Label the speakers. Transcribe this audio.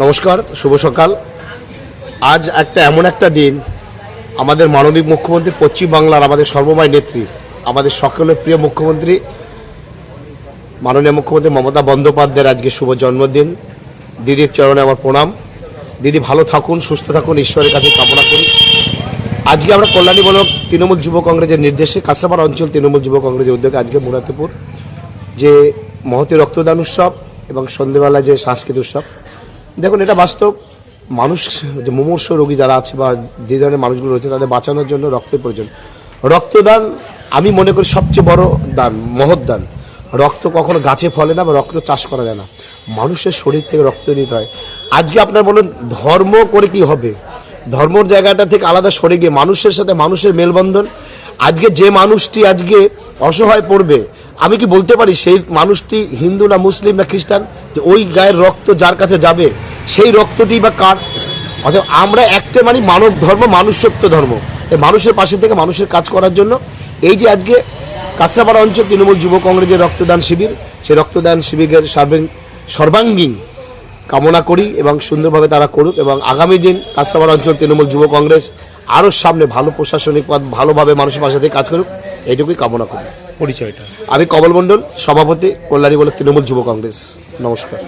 Speaker 1: নমস্কার, শুভ সকাল। আজ একটা এমন একটা দিন, আমাদের মানবিক মুখ্যমন্ত্রী পশ্চিম বাংলার আমাদের সর্বময় নেত্রী, আমাদের সকলের প্রিয় মুখ্যমন্ত্রী, মাননীয় মুখ্যমন্ত্রী মমতা বন্দ্যোপাধ্যায়ের আজকে শুভ জন্মদিন। দিদির চরণে আমার প্রণাম। দিদি ভালো থাকুন, সুস্থ থাকুন, ঈশ্বরের কাছে কামনা করি। আজকে আমরা কল্যাণী বলক তৃণমূল যুব কংগ্রেসের নির্দেশে কাঁচরাপাড়া অঞ্চল তৃণমূল যুব কংগ্রেসের উদ্যোগে আজকে মুরাতিপুর যে মহতি রক্তদান উৎসব এবং সন্ধেবেলা যে সাংস্কৃতিক উৎসব দেখুন, এটা বাস্তব। মানুষ, যে মুমূর্ষ রোগী যারা আছে বা যে ধরনের মানুষগুলো রয়েছে, তাদের বাঁচানোর জন্য রক্তের প্রয়োজন। রক্তদান, আমি মনে করি, সবচেয়ে বড় দান, মহৎ দান। রক্ত কখনো গাছে ফলে না বা রক্ত চাষ করা যায় না। মানুষের শরীর থেকে রক্ত নিতে হয়। আজকে আপনার বলুন, ধর্ম করে কি হবে? ধর্মর জায়গাটা থেকে আলাদা সরে গিয়ে মানুষের সাথে মানুষের মেলবন্ধন। আজকে যে মানুষটি আজকে অসহায় পড়বে, আমি কি বলতে পারি, সেই মানুষটি হিন্দু না মুসলিম না খ্রিস্টান? যে ওই গায়ের রক্ত যার কাছে যাবে, সেই রক্তটি বা কার অতএব আমরা একটা মানে মানব ধর্ম, মানুষত্ব ধর্ম। মানুষের পাশে থেকে মানুষের কাজ করার জন্য এই যে আজকে কাঁচরাপাড়া অঞ্চল তৃণমূল যুব কংগ্রেসের রক্তদান শিবির, সেই রক্তদান শিবিরের সর্বাঙ্গীন কামনা করি এবং সুন্দরভাবে তারা করুক এবং আগামী দিন কাঁচরাপাড়া অঞ্চল তৃণমূল যুব কংগ্রেস আরও সামনে ভালো প্রশাসনিক পদ ভালোভাবে মানুষের পাশে থেকে কাজ করুক। এইটুকুই কামনা করি।
Speaker 2: পরিচয়টা।
Speaker 1: আমি কমল মণ্ডল সভাপতি কল্যাণী বলে তৃণমূল যুব কংগ্রেস। নমস্কার।